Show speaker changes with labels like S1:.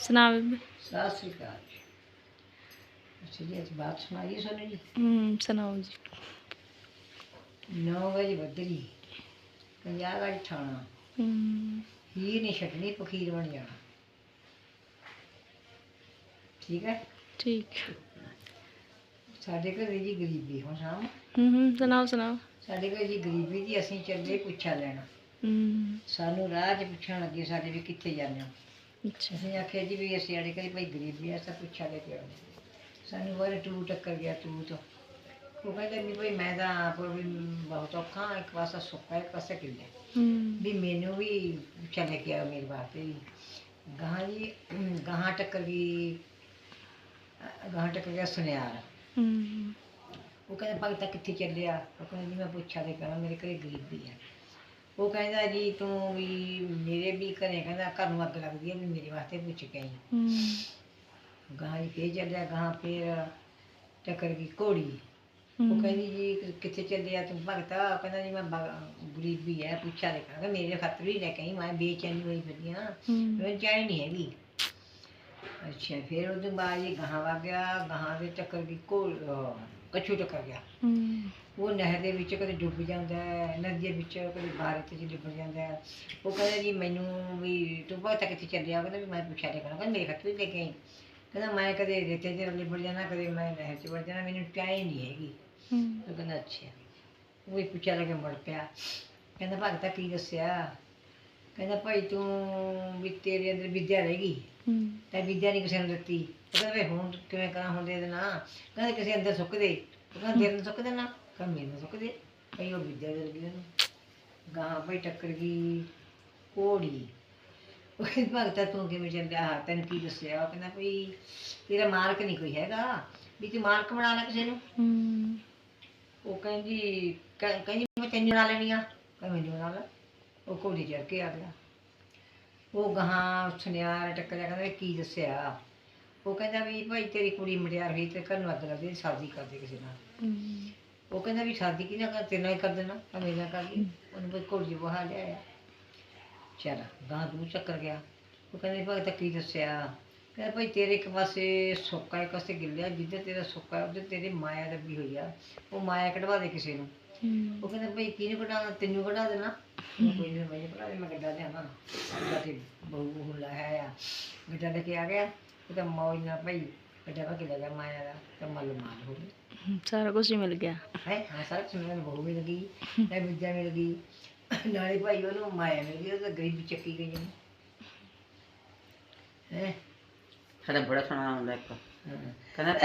S1: ਸੁਣਾ ਬੇਬੇ
S2: ਸਤਿ ਸ੍ਰੀ ਅਕਾਲ ਜੀ ਅੱਛਾ ਜੀ ਅੱਜ ਬਾਤ ਸੁਣਾਈਏ ਸਾਨੂੰ ਜੀ
S1: ਹੂੰ ਸੁਣਾਓ ਜੀ
S2: 9 ਵਜੇ ਬੱਦਰੀ ਪੰਜਾਹ ਵਜੇ ਠਾਣਾ
S1: ਹੂੰ
S2: ਹੀਰ ਨਹੀਂ ਛੱਡਣੀ ਫਕੀਰ ਬਣ ਜਾਣਾ ਠੀਕ ਹੈ
S1: ਠੀਕ
S2: ਸਾਡੇ ਘਰੇ ਜੀ ਗਰੀਬੀ ਹੁਣ ਸਾਮ
S1: ਹੂੰ ਹੂੰ ਸੁਣਾਓ ਸੁਣਾਓ
S2: ਸਾਡੇ ਘਰੇ ਜੀ ਗਰੀਬੀ ਜੀ ਅਸੀਂ ਚੱਲੇ ਪੁੱਛਾ ਲੈਣਾ
S1: ਹੂੰ
S2: ਸਾਨੂੰ ਰਾਹ 'ਚ ਪੁੱਛਣ ਲੱਗੇ ਸਾਡੇ ਵੀ ਕਿੱਥੇ ਜਾਂਦੇ ਹੋ
S1: ਅੱਛਾ।
S2: ਅਸੀਂ ਆਖਿਆ ਜੀ ਵੀ ਅਸੀਂ ਸਾਡੇ ਘਰੇ ਭਾਈ ਗਰੀਬੀ ਆ ਸਭ ਪੁੱਛਾ ਲੈ ਕੇ ਆਉਂਦੇ। ਸਾਨੂੰ ਵਾਰ ਟੂ ਟੱਕਰ ਗਿਆ ਟੂ ਤੋਂ। ਉਹ ਕਹਿੰਦਾ ਵੀ ਭਾਈ ਮੈਂ ਤਾਂ ਆਪ ਵੀ ਬਹੁਤ ਔਖਾ ਇੱਕ ਪਾਸਾ ਸੁੱਕਾ ਇੱਕ ਪਾਸਾ ਕਿੱਲਾ
S1: ਹੂੰ।
S2: ਵੀ ਮੈਨੂੰ ਵੀ ਪੁੱਛਾ ਲੈ ਕੇ ਆ ਮੇਰੇ ਵਾਸਤੇ ਵੀ। ਗਾਂ ਜੀ ਗਾਂ ਟੱਕਰ ਗਈ ਗਾਂ ਟੱਕਰ ਗਿਆ ਸੁਨਿਆਰ।
S1: ਹੂੰ।
S2: ਉਹ ਕਹਿੰਦਾ ਭਗਤਾ ਕਿੱਥੇ ਚੱਲਿਆ? ਉਹ ਕਹਿੰਦਾ ਜੀ ਮੈਂ ਪੁੱਛਾ ਲੈ ਕੇ ਆਉਣਾ ਮੇਰੇ ਘਰੇ ਗਰੀਬੀ ਆ। ਉਹ ਕਹਿੰਦਾ ਜੀ ਤੂੰ ਵੀ ਮੇਰੇ ਵੀ ਘਰੇ ਕਹਿੰਦਾ ਘਰ ਨੂੰ ਅੱਗ ਲੱਗਦੀ ਹੈ ਵੀ ਮੇਰੇ ਵਾਸਤੇ ਪੁੱਛ ਕੇ ਆਈ
S1: ਹੂੰ।
S2: ਗਾਂ ਜੀ ਫੇਰ ਚੱਲਿਆ ਗਾਂ ਫੇਰ ਟੱਕਰ ਗਈ ਘੋੜੀ। ਉਹ
S1: ਹੂੰ।
S2: ਕਹਿੰਦੀ ਜੀ ਕਿੱਥੇ ਚੱਲਿਆ ਤੂੰ? ਭਗਤਾ ਕਹਿੰਦਾ ਜੀ ਮੈਂ ਗਰੀਬੀ ਹੈ ਪੁੱਛਾ ਲੈ ਕਰਾਂਗਾ ਮੇਰੇ ਖਾਤਰ ਹੀ ਲੈ ਕੇ ਆਈ ਮੈਂ ਬੇਚੈਨੀ ਹੋਈ ਫਿਰਦੀ ਹਾਂ
S1: ਹੂੰ।
S2: ਮੈਨੂੰ ਚਾਹੀ ਨਹੀਂ ਹੈਗੀ। ਅੱਛਾ ਫਿਰ ਉਹਦੇ ਬਾਅਦ ਇਹ ਗਾਂ ਵਾ ਗਿਆ ਗਾਂ ਦੇ ਟੱਕਰ ਘੋੜ ਅਹ ਕੱਛੂ ਟੱਕਰ ਗਿਆ।
S1: ਹੂੰ।
S2: ਉਹ ਨਹਿਰ ਦੇ ਵਿੱਚ ਕਦੇ ਡੁੱਬ ਜਾਂਦਾ ਹੈ ਨਦੀ ਦੇ ਵਿੱਚ ਕਦੇ ਬਾਰਿਸ਼ 'ਚ ਡੁੱਬ ਜਾਂਦਾ ਹੈ। ਉਹ ਕਹਿੰਦਾ ਜੀ ਮੈਨੂੰ ਵੀ ਤੂੰ ਬਹੁਤ ਕਿੱਥੇ ਚੱਲਿਆ? ਕਹਿੰਦਾ ਵੀ ਮੈਂ ਪੁੱਛਿਆ ਤੇ ਕਰਾਂਗਾ ਮੇਰੇ ਖਾਤਰ ਹੀ ਲੈ ਕੇ ਆਈ। ਕਹਿੰਦਾ ਮੈਂ ਕਦੇ ਰੇਤੇ 'ਚ ਲਿਬੜ ਜਾਣਾ ਕਦੇ ਮੈਂ ਨਹਿਰ 'ਚ ਵੜ ਜਾਣਾ ਮੈਨੂੰ ਚਾਹੀ ਨਹੀਂ ਹੈਗੀ।
S1: ਹੂੰ।
S2: ਉਹ ਕਹਿੰਦਾ ਅੱਛਾ। ਉਹ ਵੀ ਪੁੱਛਿਆ ਲੱਗੇ ਮੁੜ ਪਿਆ। ਕਹਿੰਦਾ ਭਗਤਾ ਕੀ ਦੱਸਿਆ? ਕਹਿੰਦਾ ਭਾਈ ਤੂੰ ਵੀ ਤੇਰੇ ਅੰਦਰ ਵਿਦਿਆ ਰਹਿ ਗਈ। ਤਾਂ ਵਿਦਿਆ ਨਹੀਂ ਕਿਸੇ ਨੂੰ ਦਿੱਤੀ। ਉਹ ਕਹਿੰਦਾ ਵੀ ਹੁਣ ਕਿਵੇਂ ਕਰਾਂ ਹੁਣ ਦੇ ਦੇਣਾ। ਕਹਿੰਦਾ ਕਿਸੇ ਅੰਦਰ ਸੁੱਕ ਦੇ ਉਹ ਕਹਿੰਦਾ ਤੇਰੇ ਨੂੰ ਸੁੱਕ ਦੇਣਾ। ਕਹਿੰਦਾ ਮੇਰੇ ਨੂੰ ਸੁੱਕ ਦੇ। ਭਈ ਉਹ ਵਿਦਿਆ ਦੇ ਗਈ ਉਹਨੂੰ। ਗਾਂ ਭਾਈ ਟੱਕਰ ਗਈ ਕੋੜੀ ਉਹ ਕਹਿੰਦਾ ਭਗਤਾ ਤੂੰ ਕਿਵੇਂ ਚੱਲਿਆ ਤੈਨੂੰ ਕੀ ਦੱਸਿਆ? ਉਹ ਕਹਿੰਦਾ ਭਈ ਤੇਰਾ ਮਾਲਕ ਨਹੀਂ ਕੋਈ ਹੈਗਾ। ਵੀ ਤੂੰ ਮਾਲਕ ਬਣਾ ਲੈ ਕਿਸੇ ਨੂੰ। ਉਹ ਕਹਿੰਦੀ ਕਹਿ- ਕਹਿੰਦੀ ਮੈਂ ਤੈਨੂੰ ਬਣਾ ਲੈਣੀ ਆ। ਕਹਿੰਦੀ ਮੈਨੂੰ ਬਣਾ ਲੈ। ਉਹ ਘੋੜੀ ਚੜ ਕੇ ਆ ਗਿਆ। ਉਹ ਗਾਹਾਂ ਸੁਨਿਆਰ ਟੱਕਰਿਆ ਕਹਿੰਦਾ ਵੀ ਕੀ ਦੱਸਿਆ? ਉਹ ਕਹਿੰਦਾ ਵੀ ਭਾਈ ਤੇਰੀ ਕੁੜੀ ਮਟਿਆਰ ਹੋਈ ਤੇ ਘਰ ਨੂੰ ਅੱਗ ਲੱਗਦੀ ਸ਼ਾਦੀ ਕਰਦੇ ਕਿਸੇ ਨਾਲ। ਉਹ ਕਹਿੰਦਾ ਵੀ ਸ਼ਾਦੀ ਕਿਹਨਾਂ ਕਰ ਤੇਰੇ ਨਾਲ ਹੀ ਕਰ ਦੇਣਾ ਤਾਂ ਮੇਰੇ ਨਾਲ ਕਰ ਲਈ ਉਹਨੂੰ ਕੋਈ ਘੋੜੀ ਬਹਾ ਲਿਆਇਆ। ਚਲ ਗਾਂ ਦੂ ਚੱਕਰ ਗਿਆ। ਉਹ ਕਹਿੰਦੇ ਭਗਤ ਕੀ ਦੱਸਿਆ? ਕਹਿੰਦਾ ਭਾਈ ਤੇਰੇ ਇੱਕ ਪਾਸੇ ਸੁੱਕਾ ਇੱਕ ਪਾਸੇ ਗਿੱਲਿਆ ਜਿੱਧਰ ਤੇਰਾ ਸੁੱਕਾ ਉੱਧਰ ਤੇਰੀ ਮਾਇਆ ਲੱਗੀ ਹੋਈ ਆ। ਉਹ ਮਾਇਆ ਕਢਵਾ ਦੇ ਕਿਸੇ ਨੂੰ। ਉਹ ਕਹਿੰਦਾ ਭਾਈ ਕਿਹਨੂੰ ਕਢਾ ਤੈਨੂੰ ਕਢਾ ਦੇਣਾ? ਕੋਈ ਨਹੀਂ ਮੈਂ ਕਢਾ ਦੇ ਮੈਂ ਗੱਡਾ ਲਿਆਵਾਂ। ਗੱਡਾ ਤੇ ਬਹੂ ਬਹੂ ਲਾਇਆ ਆ ਗੱਡਾ ਲੈ ਕੇ ਆ ਗਿਆ ਉਹ ਤਾਂ ਮੌਜ ਨਾਲ ਭਾਈ ਗੱਡਾ ਪਾ ਕੇ ਲੈ ਗਿਆ ਮਾਇਆ ਦਾ ਤਾਂ ਮੱਲ ਮਾਲ ਹੋ ਗਈ।
S1: ਸਾਰਾ ਕੁਝ ਹੀ ਮਿਲ ਗਿਆ। ਹੈ?
S2: ਹੈ ਸਾਰਾ ਸੁਣਨ ਨੂੰ ਬਹੂ ਵੀ ਲੱਗੀ ਤੇ ਵਿਦਿਆ ਵੀ ਲੱਗੀ। ਨਾਲੇ ਭਾਈ ਉਹਨੂੰ ਮਾਇਆ ਮਿਲ ਗਈ ਉਹ ਤਾਂ ਗਰੀਬੀ ਚੱਕੀ ਗਈ ਉਹਨੂੰ। ਹੈ?
S3: ਸਾਡਾ ਬੜਾ ਸੁਣਾ ਹੁੰਦਾ ਇੱਕ। ਕਹਿੰਦਾ